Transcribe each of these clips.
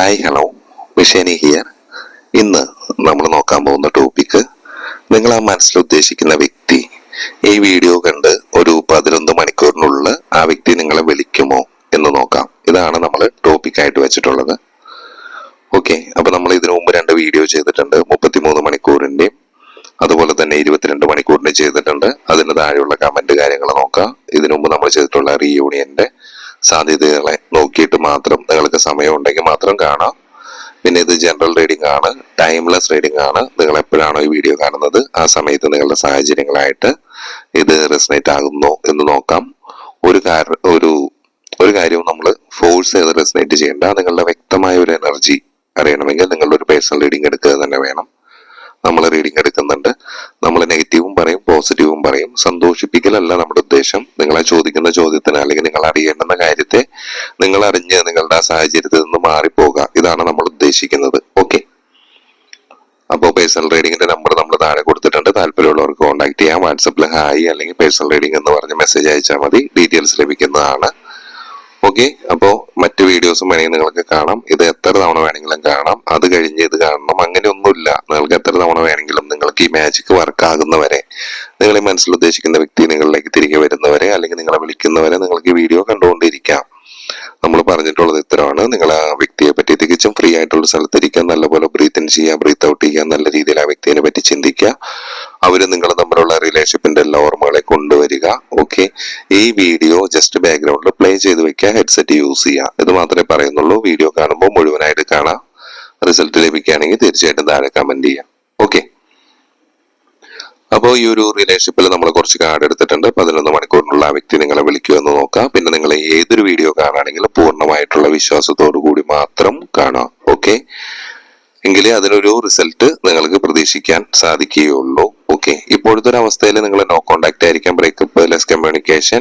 Hi hello. മിഷേനി here ഇന്ന് നമ്മൾ നോക്കാൻ പോകുന്ന ടോപ്പിക്ക് നിങ്ങൾ ആ മനസ്സിൽ ഉദ്ദേശിക്കുന്ന വ്യക്തി. ഈ വീഡിയോ കണ്ട് ഒരു പതിനൊന്ന് മണിക്കൂറിനുള്ളിൽ ആ വ്യക്തി നിങ്ങളെ വിളിക്കുമോ എന്ന് നോക്കാം. ഇതാണ് നമ്മൾ ടോപ്പിക്കായിട്ട് വെച്ചിട്ടുള്ളത്. ഓക്കെ അപ്പൊ നമ്മൾ ഇതിനു മുമ്പ് രണ്ട് വീഡിയോ ചെയ്തിട്ടുണ്ട്. മുപ്പത്തിമൂന്ന് മണിക്കൂറിന്റെയും അതുപോലെ തന്നെ ഇരുപത്തിരണ്ട് മണിക്കൂറിന്റെ ചെയ്തിട്ടുണ്ട്. അതിന് താഴെയുള്ള കമന്റ് കാര്യങ്ങൾ നോക്കാം. ഇതിനു മുമ്പ് നമ്മൾ ചെയ്തിട്ടുള്ള റീയൂണിയന്റെ സാധ്യതകളെ നോക്കിയിട്ട് മാത്രം നിങ്ങൾക്ക് സമയം ഉണ്ടെങ്കിൽ മാത്രം കാണാം. പിന്നെ ഇത് ജനറൽ റീഡിംഗ് ആണ് ടൈംലെസ് റീഡിംഗ് ആണ്. നിങ്ങൾ എപ്പോഴാണോ ഈ വീഡിയോ കാണുന്നത് ആ സമയത്ത് നിങ്ങളുടെ സാഹചര്യങ്ങളായിട്ട് ഇത് റെസിനേറ്റ് ആകുന്നു എന്ന് നോക്കാം. ഒരു കാര ഒരു ഒരു കാര്യവും നമ്മൾ ഫോഴ്സ് ചെയ്ത് റെസിനേറ്റ് ചെയ്യേണ്ട നിങ്ങളുടെ വ്യക്തമായ ഒരു എനർജി അറിയണമെങ്കിൽ നിങ്ങളുടെ ഒരു പേഴ്സണൽ റീഡിംഗ് എടുക്കുക തന്നെ വേണം. നമ്മൾ റീഡിംഗ് എടുക്കുന്നുണ്ട്. നമ്മൾ നെഗറ്റീവും പോസിറ്റീവും പറയും. സന്തോഷിപ്പിക്കലല്ല നമ്മുടെ ഉദ്ദേശം. നിങ്ങളെ ചോദിക്കുന്ന ചോദ്യത്തിന് അല്ലെങ്കിൽ നിങ്ങൾ അറിയേണ്ടുന്ന കാര്യത്തെ നിങ്ങൾ അറിഞ്ഞ് നിങ്ങളുടെ ആ സാഹചര്യത്തിൽ നിന്ന് മാറിപ്പോകുക. ഇതാണ് നമ്മൾ ഉദ്ദേശിക്കുന്നത്. ഓക്കെ അപ്പോൾ പേഴ്സണൽ റീഡിങ്ങിന്റെ നമ്പർ നമ്മൾ താഴെ കൊടുത്തിട്ടുണ്ട്. താല്പര്യമുള്ളവർക്ക് കോൺടാക്ട് ചെയ്യാം. വാട്സപ്പിൽ ഹായ് അല്ലെങ്കിൽ പേഴ്സണൽ റീഡിംഗ് എന്ന് പറഞ്ഞ് മെസ്സേജ് അയച്ചാൽ മതി. ഡീറ്റെയിൽസ് ലഭിക്കുന്നതാണ്. ഓക്കെ അപ്പോൾ മറ്റു വീഡിയോസും വേണമെങ്കിൽ നിങ്ങൾക്ക് കാണാം. ഇത് എത്ര തവണ വേണമെങ്കിലും കാണാം. അത് കഴിഞ്ഞ് ഇത് കാണണം. അങ്ങനെയൊന്നുമില്ല നിങ്ങൾക്ക് എത്ര തവണ വേണമെങ്കിലും നിങ്ങൾക്ക് ഈ മാജിക് വർക്ക് ആകുന്നവരെ നിങ്ങൾ ഈ മനസ്സിൽ ഉദ്ദേശിക്കുന്ന വ്യക്തി നിങ്ങളിലേക്ക് തിരികെ വരുന്നവരെ അല്ലെങ്കിൽ നിങ്ങളെ വിളിക്കുന്നവരെ നിങ്ങൾക്ക് ഈ വീഡിയോ കണ്ടുകൊണ്ടിരിക്കാം. നമ്മൾ പറഞ്ഞിട്ടുള്ളത് ഇത്രയാണ്. നിങ്ങൾ ആ വ്യക്തിയെ പറ്റി തികച്ചും ഫ്രീ ആയിട്ടുള്ള സ്ഥലത്തിരിക്കാൻ നല്ലപോലെ ബ്രീത്ത് ഇൻ ചെയ്യുക ബ്രീത്ത് ഔട്ട് ചെയ്യുക നല്ല രീതിയിൽ ആ വ്യക്തിയെ പറ്റി ചിന്തിക്കുക. അവർ നിങ്ങൾ തമ്മിലുള്ള റിലേഷൻഷിപ്പിന്റെ എല്ലാ ഓർമ്മകളെ കൊണ്ടുവരിക ഓക്കെ ഈ വീഡിയോ ജസ്റ്റ് ബാക്ക്ഗ്രൗണ്ടിൽ പ്ലേ ചെയ്ത് വെക്കുക ഹെഡ്സെറ്റ് യൂസ് ചെയ്യുക. ഇത് മാത്രമേ പറയുന്നുള്ളൂ. വീഡിയോ കാണുമ്പോൾ മുഴുവനായിട്ട് കാണാം. റിസൾട്ട് ലഭിക്കുകയാണെങ്കിൽ തീർച്ചയായിട്ടും താഴെ കമന്റ് ചെയ്യാം. ഓക്കെ അപ്പോൾ ഈ ഒരു റിലേഷൻഷിപ്പിൽ നമ്മൾ കുറച്ച് കാർഡ് എടുത്തിട്ടുണ്ട്. പതിനൊന്ന് മണിക്കൂറിനുള്ള ആ വ്യക്തി നിങ്ങളെ വിളിക്കുമെന്ന് നോക്കാം. പിന്നെ നിങ്ങൾ ഏതൊരു വീഡിയോ കാണുകയാണെങ്കിലും പൂർണമായിട്ടുള്ള വിശ്വാസത്തോടു കൂടി മാത്രം കാണാം. ഓക്കെ എങ്കിലേ അതിനൊരു റിസൾട്ട് നിങ്ങൾക്ക് പ്രതീക്ഷിക്കാൻ സാധിക്കുകയുള്ളൂ. ഓക്കെ ഇപ്പോഴത്തെ ഒരു അവസ്ഥയിൽ നിങ്ങൾ നോ കോണ്ടാക്ട് ആയിരിക്കാം. ബ്രേക്കപ്പ് ലെസ് കമ്മ്യൂണിക്കേഷൻ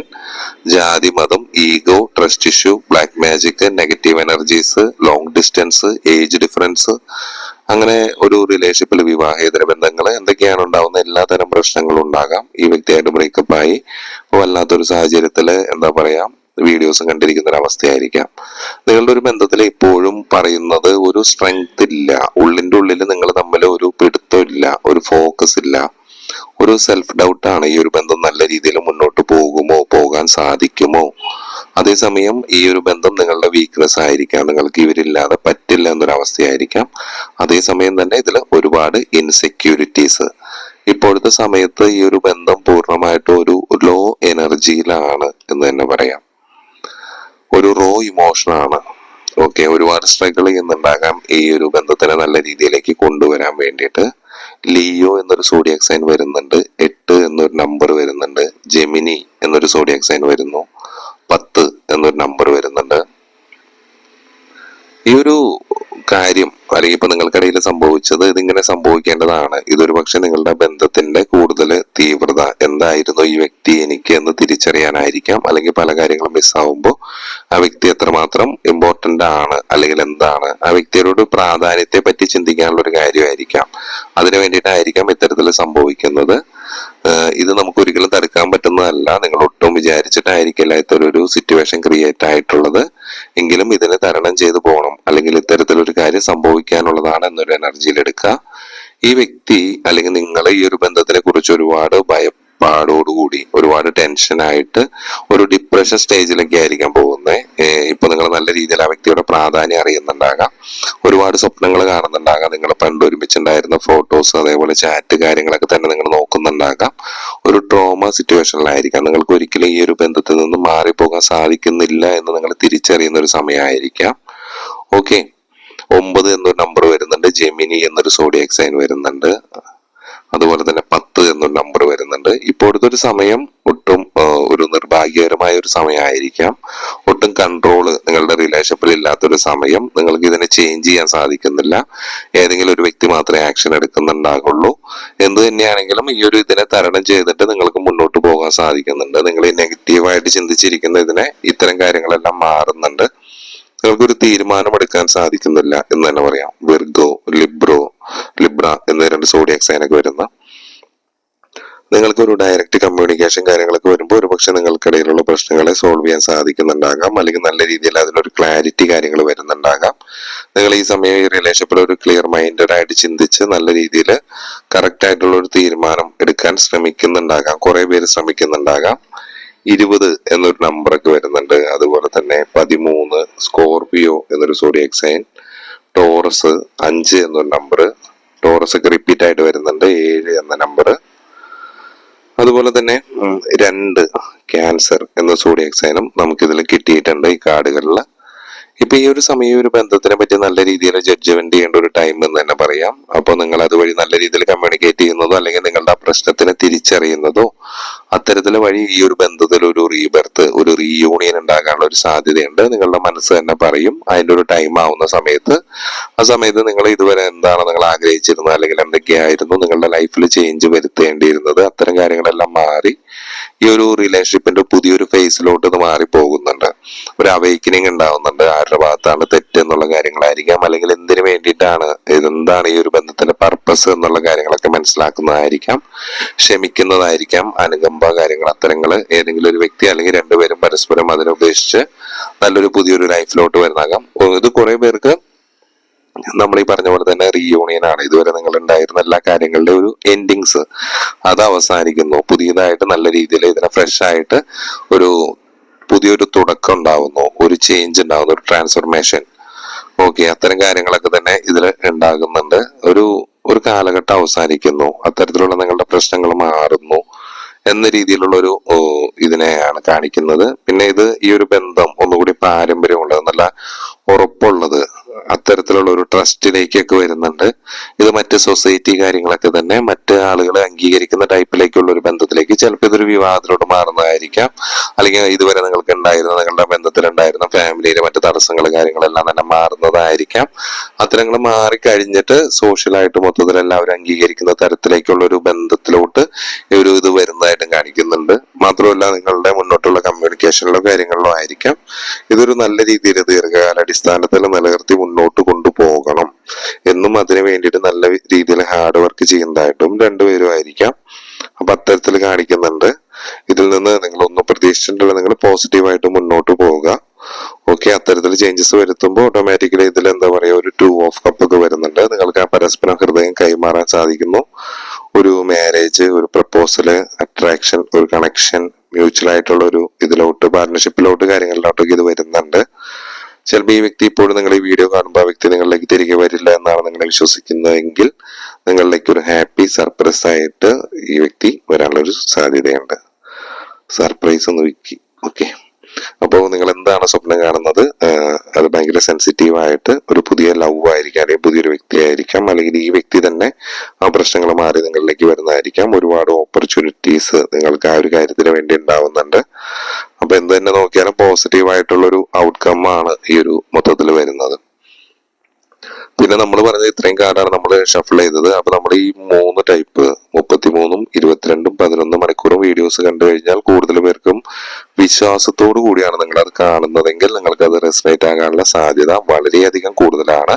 ജാതി മതം ego trust issue black magic negative energies long distance age difference അങ്ങനെ ഒരു റിലേഷൻഷിപ്പിൽ വിവാഹേതര ബന്ധങ്ങൾ എന്തൊക്കെയാണ് ഉണ്ടാവുന്ന എല്ലാതരം പ്രശ്നങ്ങളും ഉണ്ടാകാം. ഈ വ്യക്തിയായിട്ട് ബ്രേക്കപ്പ് ആയി. വല്ലാത്തൊരു സാഹചര്യത്തിൽ എന്താ പറയാ വീഡിയോസും കണ്ടിരിക്കുന്ന ഒരു അവസ്ഥയായിരിക്കാം നിങ്ങളുടെ ഒരു ബന്ധത്തിൽ ഇപ്പോഴും പറയുന്നത് ഒരു സ്ട്രെങ്ത് ഇല്ല. ഉള്ളിന്റെ ഉള്ളിൽ നിങ്ങൾ തമ്മിൽ ഒരു പിടുത്തം ഇല്ല. ഒരു ഫോക്കസ് ഇല്ല. ഒരു സെൽഫ് ഡൗട്ടാണ് ഈ ഒരു ബന്ധം നല്ല രീതിയിൽ മുന്നോട്ട് പോകുമോ പോകാൻ സാധിക്കുമോ? അതേസമയം ഈ ഒരു ബന്ധം നിങ്ങളുടെ വീക്ക്നെസ് ആയിരിക്കാം. നിങ്ങൾക്ക് ഇവരില്ലാതെ പറ്റില്ല എന്നൊരു അവസ്ഥയായിരിക്കാം അതേസമയം തന്നെ ഇതിൽ ഒരുപാട് ഇൻസെക്യൂരിറ്റീസ് ഇപ്പോഴത്തെ സമയത്ത് ഈ ഒരു ബന്ധം പൂർണമായിട്ട് ഒരു ലോ എനർജിയിലാണ് എന്ന് തന്നെ പറയാം. ഒരു റോ ഇമോഷൻ ആണ്. ഓക്കെ ഒരുപാട് സ്ട്രഗിൾ ചെയ്യുന്നുണ്ടാകാം ഈ ഒരു ബന്ധത്തിനെ നല്ല രീതിയിലേക്ക് കൊണ്ടുവരാൻ വേണ്ടിയിട്ട്. ലിയോ എന്നൊരു സോഡിയക് സൈൻ വരുന്നുണ്ട് എട്ട് എന്നൊരു നമ്പർ വരുന്നുണ്ട് ജെമിനി എന്നൊരു സോഡിയക് സൈൻ വരുന്നു പത്ത് എന്നൊരു നമ്പർ വരുന്നുണ്ട്. ഈ ഒരു കാര്യം അല്ലെങ്കിൽ ഇപ്പൊ നിങ്ങൾക്കിടയിൽ സംഭവിച്ചത് ഇതിങ്ങനെ സംഭവിക്കേണ്ടതാണ്. ഇതൊരു പക്ഷെ നിങ്ങളുടെ ബന്ധത്തിന്റെ കൂടുതൽ തീവ്രത എന്തായിരുന്നു ഈ വ്യക്തി എനിക്ക് എന്ന് തിരിച്ചറിയാനായിരിക്കാം. അല്ലെങ്കിൽ പല കാര്യങ്ങളും മിസ്സാവുമ്പോൾ ആ വ്യക്തി എത്രമാത്രം ഇമ്പോർട്ടന്റ് ആണ് അല്ലെങ്കിൽ എന്താണ്? ആ വ്യക്തിയോട് പ്രാധാന്യത്തെ പറ്റി ചിന്തിക്കാനുള്ള ഒരു കാര്യമായിരിക്കാം. അതിനു വേണ്ടിയിട്ടായിരിക്കാം ഇത്തരത്തിൽ സംഭവിക്കുന്നത്. ഇത് നമുക്ക് ഒരിക്കലും തടുക്കാൻ പറ്റുന്നതല്ല. നിങ്ങൾ ഒട്ടും വിചാരിച്ചിട്ടായിരിക്കില്ല ഇത്തരൊരു സിറ്റുവേഷൻ ക്രിയേറ്റ് ആയിട്ടുള്ളത്. എങ്കിലും ഇതിനെ തരണം ചെയ്തു പോകണം. അല്ലെങ്കിൽ ഇത്തരത്തിലൊരു കാര്യം സംഭവിക്കാനുള്ളതാണ് എന്നൊരു എനർജിയിൽ എടുക്കുക. ഈ വ്യക്തി അല്ലെങ്കിൽ നിങ്ങൾ ഈ ഒരു ബന്ധത്തിനെ കുറിച്ച് ഒരുപാട് ഭയപ്പാടോടുകൂടി ഒരുപാട് ടെൻഷനായിട്ട് ഒരു ഡിപ്രഷൻ സ്റ്റേജിലൊക്കെ ആയിരിക്കാൻ പോകുന്നത് ഇപ്പൊ നിങ്ങൾ നല്ല രീതിയിൽ ആ വ്യക്തിയുടെ പ്രാധാന്യം അറിയുന്നുണ്ടാകാം. ഒരുപാട് സ്വപ്നങ്ങൾ കാണുന്നുണ്ടാകാം. നിങ്ങൾ പണ്ട് ഒരുമിച്ചുണ്ടായിരുന്ന ഫോട്ടോസ് അതേപോലെ ചാറ്റ് കാര്യങ്ങളൊക്കെ തന്നെ നിങ്ങൾ നോക്കുന്നുണ്ടാകാം. ഒരു ട്രോമ സിറ്റുവേഷനിലായിരിക്കാം നിങ്ങൾക്ക് ഒരിക്കലും ഈ ഒരു ബന്ധത്തിൽ നിന്ന് മാറിപ്പോകാൻ സാധിക്കുന്നില്ല എന്ന് നിങ്ങൾ തിരിച്ചറിയുന്ന ഒരു സമയമായിരിക്കാം. ഓക്കെ. ഒമ്പത് എന്നൊരു നമ്പർ വരുന്നുണ്ട്. ജെമിനി എന്നൊരു സോഡിയക് സൈൻ വരുന്നുണ്ട്. അതുപോലെ തന്നെ പത്ത് എന്നൊരു നമ്പർ വരുന്നുണ്ട്. ഇപ്പോഴത്തെ ഒരു സമയം ഒട്ടും ഒരു നിർഭാഗ്യകരമായ ഒരു സമയമായിരിക്കാം. ഒട്ടും കൺട്രോൾ നിങ്ങളുടെ റിലേഷൻഷിപ്പിൽ ഇല്ലാത്തൊരു സമയം നിങ്ങൾക്ക് ഇതിനെ ചേഞ്ച് ചെയ്യാൻ സാധിക്കുന്നില്ല. ഏതെങ്കിലും ഒരു വ്യക്തി മാത്രമേ ആക്ഷൻ എടുക്കുന്നുണ്ടാകുള്ളൂ. എന്ത് തന്നെയാണെങ്കിലും ഈ ഒരു ഇതിനെ തരണം ചെയ്തിട്ട് നിങ്ങൾക്ക് മുന്നോട്ട് പോകാൻ സാധിക്കുന്നുണ്ട്. നിങ്ങൾ ഈ നെഗറ്റീവായിട്ട് ചിന്തിച്ചിരിക്കുന്ന ഇതിനെ ഇത്തരം കാര്യങ്ങളെല്ലാം മാറുന്നുണ്ട്. നിങ്ങൾക്കൊരു തീരുമാനം എടുക്കാൻ സാധിക്കുന്നില്ല എന്ന് തന്നെ പറയാം. വെർഗോ ലിബ്രോ ലിബ്ര എന്നീ രണ്ട് സോഡിയക് സൈനൊക്കെ വരുന്ന നിങ്ങൾക്ക് ഒരു ഡയറക്റ്റ് കമ്മ്യൂണിക്കേഷൻ കാര്യങ്ങളൊക്കെ വരുമ്പോൾ ഒരുപക്ഷെ നിങ്ങൾക്കിടയിലുള്ള പ്രശ്നങ്ങളെ സോൾവ് ചെയ്യാൻ സാധിക്കുന്നുണ്ടാകാം. അല്ലെങ്കിൽ നല്ല രീതിയിൽ അതിലൊരു ക്ലാരിറ്റി കാര്യങ്ങൾ വരുന്നുണ്ടാകാം. നിങ്ങൾ ഈ സമയം ഈ റിലേഷൻഷിപ്പിൽ ഒരു ക്ലിയർ മൈൻഡഡ് ആയിട്ട് ചിന്തിച്ച് നല്ല രീതിയിൽ കറക്റ്റ് ആയിട്ടുള്ള ഒരു തീരുമാനം എടുക്കാൻ ശ്രമിക്കുന്നുണ്ടാകാം. കുറെ പേര് ശ്രമിക്കുന്നുണ്ടാകാം. ഇരുപത് എന്നൊരു നമ്പറൊക്കെ വരുന്നുണ്ട്. അതുപോലെ തന്നെ പതിമൂന്ന് സ്കോർപിയോ എന്നൊരു സോഡിയക് സൈൻ ടോറസ് അഞ്ച് എന്നൊരു നമ്പർ ടോറസ് ഒക്കെ റിപ്പീറ്റ് ആയിട്ട് വരുന്നുണ്ട്. ഏഴ് എന്ന നമ്പർ അതുപോലെ തന്നെ രണ്ട് ക്യാൻസർ എന്ന സോഡിയക് സൈനും നമുക്കിതിൽ കിട്ടിയിട്ടുണ്ട് ഈ കാർഡുകളിൽ ഇപ്പൊ ഈ ഒരു സമയം ഒരു ബന്ധത്തിനെ പറ്റി നല്ല രീതിയിൽ ജഡ്ജ്മെന്റ് ചെയ്യേണ്ട ഒരു ടൈം എന്ന് തന്നെ പറയാം. അപ്പോൾ നിങ്ങൾ അതുവഴി നല്ല രീതിയിൽ കമ്മ്യൂണിക്കേറ്റ് ചെയ്യുന്നതോ അല്ലെങ്കിൽ നിങ്ങളുടെ ആ പ്രശ്നത്തിനെ തിരിച്ചറിയുന്നതോ അത്തരത്തിൽ വഴി ഈ ഒരു ബന്ധത്തിൽ ഒരു റീബർത്ത് ഒരു റീയൂണിയൻ ഉണ്ടാകാനുള്ള ഒരു സാധ്യതയുണ്ട്. നിങ്ങളുടെ മനസ്സ് തന്നെ പറയും. അതിന്റെ ഒരു ടൈം ആവുന്ന സമയത്ത്. ആ സമയത്ത് നിങ്ങൾ ഇതുവരെ എന്താണ് നിങ്ങൾ ആഗ്രഹിച്ചിരുന്നത്? അല്ലെങ്കിൽ എന്തൊക്കെയായിരുന്നു നിങ്ങളുടെ ലൈഫിൽ ചേഞ്ച് വരുത്തേണ്ടിയിരുന്നത്? അത്തരം കാര്യങ്ങളെല്ലാം മാറി ഈ ഒരു റിലേഷൻഷിപ്പിന്റെ പുതിയൊരു ഫേസിലോട്ട് ഇത് മാറി പോകുന്നുണ്ട് ഒരു അവൈക്കനിങ് ഉണ്ടാവുന്നുണ്ട്. ആരുടെ ഭാഗത്താണ് തെറ്റ് എന്നുള്ള കാര്യങ്ങളായിരിക്കാം. അല്ലെങ്കിൽ എന്തിനു വേണ്ടിയിട്ടാണ് ഇതെന്താണ് ഈ ഒരു ബന്ധത്തിന്റെ പർപ്പസ് എന്നുള്ള കാര്യങ്ങളൊക്കെ മനസ്സിലാക്കുന്നതായിരിക്കാം. ക്ഷമിക്കുന്നതായിരിക്കാം. അനുകമ്പ കാര്യങ്ങൾ അത്തരങ്ങൾ ഏതെങ്കിലും ഒരു വ്യക്തി അല്ലെങ്കിൽ രണ്ടുപേരും പരസ്പരം അതിനുപേക്ഷിച്ച് നല്ലൊരു പുതിയൊരു ലൈഫിലോട്ട് വരുന്നാകാം ഇത് കുറെ പേർക്ക് നമ്മൾ ഈ പറഞ്ഞ പോലെ തന്നെ റീയൂണിയൻ ആണ്. ഇതുവരെ നിങ്ങൾ ഉണ്ടായിരുന്ന എല്ലാ കാര്യങ്ങളുടെ ഒരു എൻഡിങ്സ് അത് അവസാനിക്കുന്നു. പുതിയതായിട്ട് നല്ല രീതിയിൽ ഇതിനെ ഫ്രഷ് ആയിട്ട് ഒരു പുതിയൊരു തുടക്കം ഉണ്ടാവുന്നു. ഒരു ചേഞ്ച് ഉണ്ടാവുന്നു. ഒരു ട്രാൻസ്ഫോർമേഷൻ ഓക്കെ അത്തരം കാര്യങ്ങളൊക്കെ തന്നെ ഇതിൽ ഉണ്ടാകുന്നുണ്ട്. ഒരു ഒരു കാലഘട്ടം അവസാനിക്കുന്നു. അത്തരത്തിലുള്ള നിങ്ങളുടെ പ്രശ്നങ്ങൾ മാറുന്നു എന്ന രീതിയിലുള്ള ഒരു ഇതിനെയാണ് കാണിക്കുന്നത്. പിന്നെ ഇത് ഈ ഒരു ബന്ധം ഒന്നുകൂടി പാരമ്പര്യമുള്ളത്. നല്ല ട്രസ്റ്റിലേക്കൊക്കെ വരുന്നുണ്ട്. ഇത് മറ്റ് സൊസൈറ്റി കാര്യങ്ങളൊക്കെ തന്നെ മറ്റ് ആളുകൾ അംഗീകരിക്കുന്ന ടൈപ്പിലേക്കുള്ള ഒരു ബന്ധത്തിലേക്ക് ചിലപ്പോൾ ഇതൊരു വിവാഹത്തിലോട്ട് മാറുന്നതായിരിക്കാം. അല്ലെങ്കിൽ ഇതുവരെ നിങ്ങൾക്ക് ഉണ്ടായിരുന്ന നിങ്ങളുടെ ബന്ധത്തിലുണ്ടായിരുന്ന ഫാമിലിയിലെ മറ്റ് തടസ്സങ്ങൾ കാര്യങ്ങളെല്ലാം തന്നെ മാറുന്നതായിരിക്കാം. അത്തരങ്ങൾ മാറിക്കഴിഞ്ഞിട്ട് സോഷ്യലായിട്ട് മൊത്തത്തിൽ എല്ലാവരും അംഗീകരിക്കുന്ന തരത്തിലേക്കുള്ള ഒരു ബന്ധത്തിലോട്ട് ഒരു ഇത് വരുന്നതായിട്ടും കാണിക്കുന്നുണ്ട്. മാത്രമല്ല നിങ്ങളുടെ മുന്നോട്ടുള്ള കമ്മ്യൂണിക്കേഷനിലോ കാര്യങ്ങളിലോ ആയിരിക്കാം. ഇതൊരു നല്ല രീതിയിൽ ദീർഘകാലാടിസ്ഥാനത്തിൽ നിലനിർത്തി മുന്നോട്ട് കൊണ്ടുപോകണം. എന്നും അതിനു വേണ്ടിയിട്ട് നല്ല രീതിയിൽ ഹാർഡ് വർക്ക് ചെയ്യുന്നതായിട്ടും രണ്ടുപേരും ആയിരിക്കാം. അപ്പൊ അത്തരത്തിൽ കാണിക്കുന്നുണ്ട്. ഇതിൽ നിന്ന് നിങ്ങൾ ഒന്നും പ്രതീക്ഷിച്ചിട്ടുള്ള നിങ്ങൾ പോസിറ്റീവായിട്ട് മുന്നോട്ട് പോവുക. ഓക്കെ അത്തരത്തിൽ ചേഞ്ചസ് വരുത്തുമ്പോൾ ഓട്ടോമാറ്റിക്കലി ഇതിൽ എന്താ പറയുക ഒരു ടു ഓഫ് കപ്പ് ഒക്കെ വരുന്നുണ്ട്. നിങ്ങൾക്ക് ആ പരസ്പരം ഹൃദയം കൈമാറാൻ സാധിക്കുന്നു. ഒരു മാരേജ് ഒരു പ്രപ്പോസൽ അട്രാക്ഷൻ ഒരു കണക്ഷൻ മ്യൂച്വൽ ആയിട്ടുള്ള ഒരു ഇതിലോട്ട് പാർട്ണർഷിപ്പിലോട്ട് കാര്യങ്ങളിലോട്ടൊക്കെ ഇത് വരുന്നുണ്ട്. ചിലപ്പോൾ ഈ വ്യക്തി ഇപ്പോഴും നിങ്ങൾ ഈ വീഡിയോ കാണുമ്പോൾ ആ വ്യക്തി നിങ്ങളിലേക്ക് തിരികെ വരില്ല എന്നാണ് നിങ്ങൾ വിശ്വസിക്കുന്നതെങ്കിൽ നിങ്ങളിലേക്ക് ഒരു ഹാപ്പി സർപ്രൈസ് ആയിട്ട് ഈ വ്യക്തി വരാനുള്ള ഒരു സാധ്യതയുണ്ട്. സർപ്രൈസ് ഒന്ന് വിക്കി ഓക്കെ അപ്പോൾ നിങ്ങൾ എന്താണ് സ്വപ്നം കാണുന്നത്? അത് ഭയങ്കര സെൻസിറ്റീവ് ആയിട്ട് ഒരു പുതിയ ലവ് ആയിരിക്കാം അല്ലെങ്കിൽ പുതിയൊരു വ്യക്തി ആയിരിക്കാം അല്ലെങ്കിൽ ഈ വ്യക്തി തന്നെ ആ പ്രശ്നങ്ങൾ മാറി നിങ്ങളിലേക്ക് വരുന്നതായിരിക്കാം. ഒരുപാട് ഓപ്പർച്യൂണിറ്റീസ് നിങ്ങൾക്ക് ആ ഒരു കാര്യത്തിന് വേണ്ടി ഉണ്ടാവുന്നുണ്ട്. അപ്പൊ എന്ത് തന്നെ നോക്കിയാലും പോസിറ്റീവ് ആയിട്ടുള്ള ഒരു ഔട്ട്കം ആണ് ഈ ഒരു മൊത്തത്തിൽ വരുന്നത്. പിന്നെ നമ്മൾ പറഞ്ഞത് ഇത്രയും കാർഡാണ് നമ്മൾ ഷഫിൾ ചെയ്തത്. അപ്പൊ നമ്മൾ ഈ മൂന്ന് ടൈപ്പ് മുപ്പത്തിമൂന്നും ഇരുപത്തിരണ്ടും പതിനൊന്നും മണിക്കൂറും വീഡിയോസ് കണ്ടു കഴിഞ്ഞാൽ കൂടുതൽ പേർക്കും വിശ്വാസത്തോടു കൂടിയാണ് നിങ്ങൾ അത് കാണുന്നതെങ്കിൽ നിങ്ങൾക്ക് അത് റെസ്നേറ്റ് ആകാനുള്ള സാധ്യത വളരെയധികം കൂടുതലാണ്.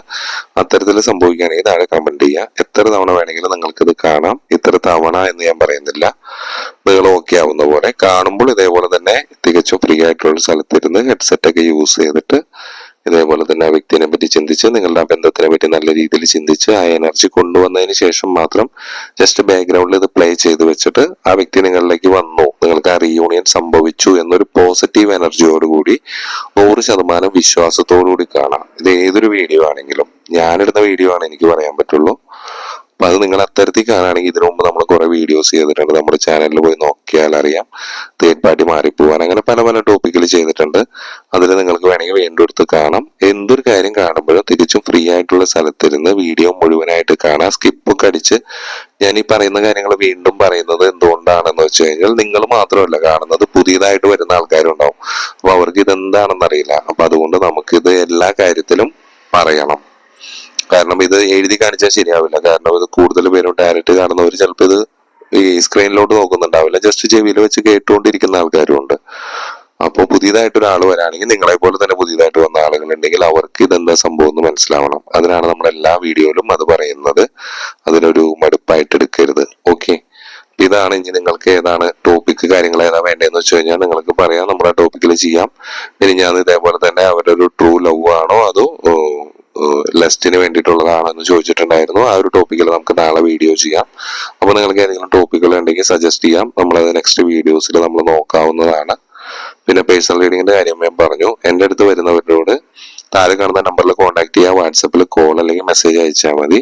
അത്തരത്തിൽ സംഭവിക്കുകയാണെങ്കിൽ താഴെ കമന്റ് ചെയ്യുക എത്ര തവണ വേണമെങ്കിലും നിങ്ങൾക്കിത് കാണാം. ഇത്ര തവണ എന്ന് ഞാൻ പറയുന്നില്ല. നിങ്ങൾ ഓക്കെ ആവുന്ന പോലെ കാണുമ്പോൾ ഇതേപോലെ തന്നെ തികച്ചും ഫ്രീ ആയിട്ടുള്ള സ്ഥലത്തിരുന്ന് ഹെഡ്സെറ്റ് ഒക്കെ യൂസ് ചെയ്തിട്ട് ഇതേപോലെ തന്നെ ആ വ്യക്തിനെ പറ്റി ചിന്തിച്ച് നിങ്ങളുടെ ആ ബന്ധത്തിനെ പറ്റി നല്ല രീതിയിൽ ചിന്തിച്ച് ആ എനർജി കൊണ്ടുവന്നതിന് ശേഷം മാത്രം ജസ്റ്റ് ബാക്ക്ഗ്രൗണ്ടിൽ ഇത് പ്ലേ ചെയ്ത് വെച്ചിട്ട് ആ വ്യക്തി നിങ്ങളിലേക്ക് വന്നു. നിങ്ങൾക്ക് ആ റീയൂണിയൻ സംഭവിച്ചു എന്നൊരു പോസിറ്റീവ് എനർജിയോടുകൂടി നൂറ് ശതമാനം വിശ്വാസത്തോടുകൂടി കാണാം. ഇത് ഏതൊരു വീഡിയോ ആണെങ്കിലും ഞാനിടുന്ന വീഡിയോ ആണ് എനിക്ക് പറയാൻ പറ്റുള്ളൂ. അത് നിങ്ങൾ അത്തരത്തിൽ കാണുകയാണെങ്കിൽ ഇതിനു മുമ്പ് നമ്മൾ കുറേ വീഡിയോസ് ചെയ്തിട്ടുണ്ട്. നമ്മുടെ ചാനലിൽ പോയി നോക്കിയാൽ അറിയാം. തേർഡ് പാർട്ടി മാറിപ്പോവാൻ അങ്ങനെ പല പല ടോപ്പിക്കിൽ ചെയ്തിട്ടുണ്ട്. അതിൽ നിങ്ങൾക്ക് വേണമെങ്കിൽ വീണ്ടും എടുത്ത് കാണാം. എന്തൊരു കാര്യം കാണുമ്പോഴും തിരിച്ചും ഫ്രീ ആയിട്ടുള്ള സ്ഥലത്തിരുന്ന് വീഡിയോ മുഴുവനായിട്ട് കാണാം. സ്കിപ്പൊക്കെ അടിച്ച് ഞാൻ ഈ പറയുന്ന കാര്യങ്ങൾ വീണ്ടും പറയുന്നത് എന്തുകൊണ്ടാണെന്ന് വെച്ച് കഴിഞ്ഞാൽ നിങ്ങൾ മാത്രമല്ല കാണുന്നത് പുതിയതായിട്ട് വരുന്ന ആൾക്കാരുണ്ടാവും. അപ്പൊ അവർക്ക് ഇതെന്താണെന്ന് അറിയില്ല. അപ്പൊ അതുകൊണ്ട് നമുക്കിത് എല്ലാ കാര്യത്തിലും പറയണം. എഴുതി കാണിച്ചാൽ ശരിയാവില്ല. കാരണം ഇത് കൂടുതൽ പേരും ഡയറക്റ്റ് കാണുന്നവർ ചിലപ്പോൾ ഇത് ഈ സ്ക്രീനിലോട്ട് നോക്കുന്നുണ്ടാവില്ല. ജസ്റ്റ് ചെവിയിൽ വെച്ച് കേട്ടുകൊണ്ടിരിക്കുന്ന ആൾക്കാരും ഉണ്ട്. അപ്പോൾ പുതിയതായിട്ട് ഒരാൾ വരാണെങ്കിൽ നിങ്ങളെ പോലെ തന്നെ പുതിയതായിട്ട് വന്ന ആളുകൾ ഉണ്ടെങ്കിൽ അവർക്ക് ഇതെന്താ സംഭവം എന്ന് മനസ്സിലാവണം. അതിനാണ് നമ്മൾ എല്ലാ വീഡിയോയിലും അത് പറയുന്നത്. അതിനൊരു മടുപ്പായിട്ട് എടുക്കരുത്. ഓക്കെ ഇതാണ് ഇനി നിങ്ങൾക്ക് ഏതാണ് ടോപ്പിക് കാര്യങ്ങൾ ഏതാ വേണ്ടതെന്ന് വെച്ച് കഴിഞ്ഞാൽ നിങ്ങൾക്ക് പറയാം. നമ്മുടെ ടോപ്പിക്കിൽ ചെയ്യാം. ഇനി ഞാൻ ഇതേപോലെ തന്നെ അവരൊരു ട്രൂ ലവ് ആണോ അതോ ലെസ്റ്റിന് വേണ്ടിയിട്ടുള്ളതാണെന്ന് ചോദിച്ചിട്ടുണ്ടായിരുന്നു. ആ ഒരു ടോപ്പിക്കിൽ നമുക്ക് നാളെ വീഡിയോ ചെയ്യാം. അപ്പോൾ നിങ്ങൾക്ക് ഏതെങ്കിലും ടോപ്പിക്കുകൾ ഉണ്ടെങ്കിൽ സജസ്റ്റ് ചെയ്യാം. നമ്മളത് നെക്സ്റ്റ് വീഡിയോസിൽ നമ്മൾ നോക്കാവുന്നതാണ്. പിന്നെ പേഴ്സണൽ റീഡിങ്ങിന്റെ കാര്യം ഞാൻ പറഞ്ഞു. എന്റെ അടുത്ത് വരുന്നവരോട് താഴെ കാണുന്ന നമ്പറിൽ കോൺടാക്ട് ചെയ്യുക വാട്സപ്പിൽ കോൾ അല്ലെങ്കിൽ മെസ്സേജ് അയച്ചാൽ മതി.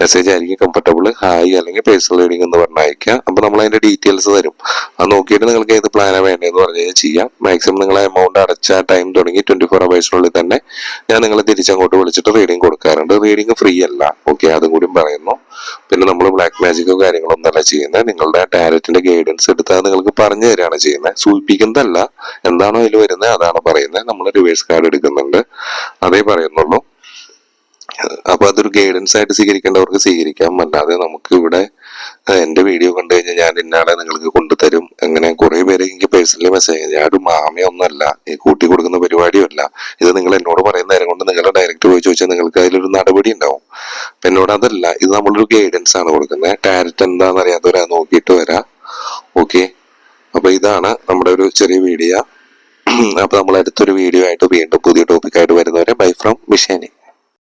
മെസ്സേജ് ആയിരിക്കും കംഫർട്ടബിൾ ഹായ് അല്ലെങ്കിൽ പേഴ്സണൽ റീഡിംഗ് എന്ന് പറഞ്ഞ് അയക്കുക അപ്പൊ നമ്മൾ അതിന്റെ ഡീറ്റെയിൽസ് തരും. അത് നോക്കിയിട്ട് നിങ്ങൾക്ക് ഏത് പ്ലാനാണ് വേണ്ടതെന്ന് പറഞ്ഞു കഴിഞ്ഞാൽ ചെയ്യാം. മാക്സിമം നിങ്ങൾ എമൗണ്ട് അടച്ച ടൈം തുടങ്ങി ട്വന്റി ഫോർ അവേഴ്സിനുള്ളിൽ തന്നെ ഞാൻ നിങ്ങളെ തിരിച്ചങ്ങോട്ട് വിളിച്ചിട്ട് റീഡിംഗ് കൊടുക്കാറുണ്ട്. റീഡിംഗ് ഫ്രീ അല്ല. ഓക്കെ അതും കൂടി പറയുന്നു. പിന്നെ നമ്മൾ ബ്ലാക്ക് മാജിക്കോ കാര്യങ്ങളോ ഒന്നല്ല ചെയ്യുന്നത് നിങ്ങളുടെ ടാലറ്റിന്റെ ഗൈഡൻസ് എടുത്ത് അത് നിങ്ങൾക്ക് പറഞ്ഞു തരികയാണ് ചെയ്യുന്നത് സൂചിപ്പിക്കുന്നതല്ല എന്താണോ അതിൽ വരുന്നത് അതാണ് പറയുന്നത് നമ്മൾ റിവേഴ്സ് കാർഡ് എടുക്കുന്നുണ്ട്. അതേ പറയുന്നുള്ളൂ. അപ്പൊ അതൊരു ഗൈഡൻസ് ആയിട്ട് സ്വീകരിക്കേണ്ടവർക്ക് സ്വീകരിക്കാം. അല്ലാതെ നമുക്ക് ഇവിടെ ആ, എന്റെ വീഡിയോ കണ്ടു കഴിഞ്ഞാൽ ഞാൻ ഇന്നാളെ നിങ്ങൾക്ക് കൊണ്ടുതരും. അങ്ങനെ കുറെ പേര് എനിക്ക് പേഴ്സണലി മെസ്സേജ് ഞാൻ ഒരു മാമയൊന്നുമല്ല ഈ കൂട്ടി കൊടുക്കുന്ന പരിപാടിയല്ല ഇത് നിങ്ങൾ എന്നോട് പറയുന്ന നേരം കൊണ്ട് നിങ്ങളുടെ ഡയറക്റ്റ് പോയി ചോദിച്ചാൽ നിങ്ങൾക്ക് അതിലൊരു നടപടി ഉണ്ടാവും. എന്നോട് അതല്ല ഇത് നമ്മളൊരു ഗൈഡൻസ് ആണ് കൊടുക്കുന്നത് ടാരറ്റ് എന്താണെന്ന് അറിയാത്തവരാ നോക്കിയിട്ട് വരാം. ഓക്കെ അപ്പൊ ഇതാണ് നമ്മുടെ ഒരു ചെറിയ വീഡിയോ അപ്പൊ നമ്മൾ അടുത്തൊരു വീഡിയോ ആയിട്ട് വീണ്ടും പുതിയ ടോപ്പിക്കായിട്ട് വരുന്നവരെ ബൈ ഫ്രം മിഷേനി